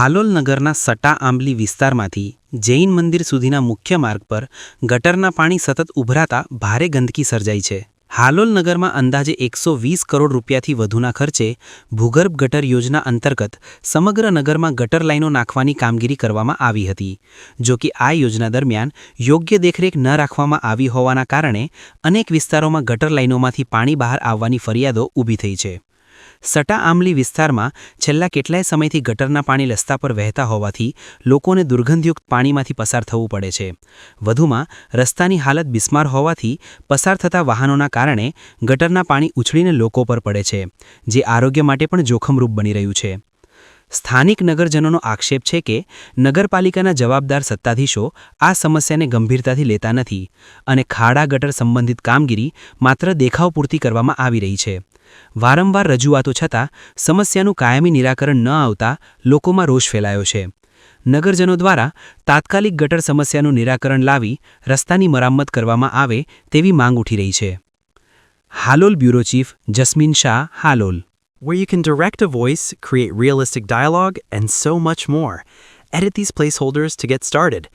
હાલોલ નગરના સટા આંબલી વિસ્તારમાંથી જૈન મંદિર સુધીના મુખ્ય માર્ગ પર ગટરના પાણી સતત ઉભરાતા ભારે ગંદકી સર્જાઈ છે. હાલોલ નગરમાં અંદાજે એકસો વીસ કરોડ રૂપિયાથી વધુના ખર્ચે ભૂગર્ભ ગટર યોજના અંતર્ગત સમગ્ર નગરમાં ગટર લાઈનો નાખવાની કામગીરી કરવામાં આવી હતી. જો કે આ યોજના દરમિયાન યોગ્ય દેખરેખ ન રાખવામાં આવી હોવાના કારણે અનેક વિસ્તારોમાં ગટર લાઈનોમાંથી પાણી બહાર આવવાની ફરિયાદો ઊભી થઈ છે. સટા આંબલી વિસ્તારમાં છેલ્લા કેટલાય સમયથી ગટરના પાણી રસ્તા પર વહેતા હોવાથી લોકોને દુર્ગંધયુક્ત પાણીમાંથી પસાર થવું પડે છે. વધુમાં, રસ્તાની હાલત બિસ્માર હોવાથી પસાર થતા વાહનોના કારણે ગટરના પાણી ઉછળીને લોકો પર પડે છે, જે આરોગ્ય માટે પણ જોખમરૂપ બની રહ્યું છે. સ્થાનિક નગરજનોનો આક્ષેપ છે કે નગરપાલિકાના જવાબદાર સત્તાધીશો આ સમસ્યાને ગંભીરતાથી લેતા નથી અને ખાડા ગટર સંબંધિત કામગીરી માત્ર દેખાવ પૂરતી કરવામાં આવી રહી છે. વારંવાર રજૂઆતો છતાં સમસ્યાનું કાયમી નિરાકરણ ન આવતા લોકોમાં રોષ ફેલાયો છે નગરજનો દ્વારા તાત્કાલિક ગટર સમસ્યાનું નિરાકરણ લાવી રસ્તાની મરામત કરવામાં આવે તેવી માંગ ઉઠી રહી છે Halol bureau chief Jasmine Shah Halol where you can direct a voice, create realistic dialogue, and so much more. Edit these placeholders to get started.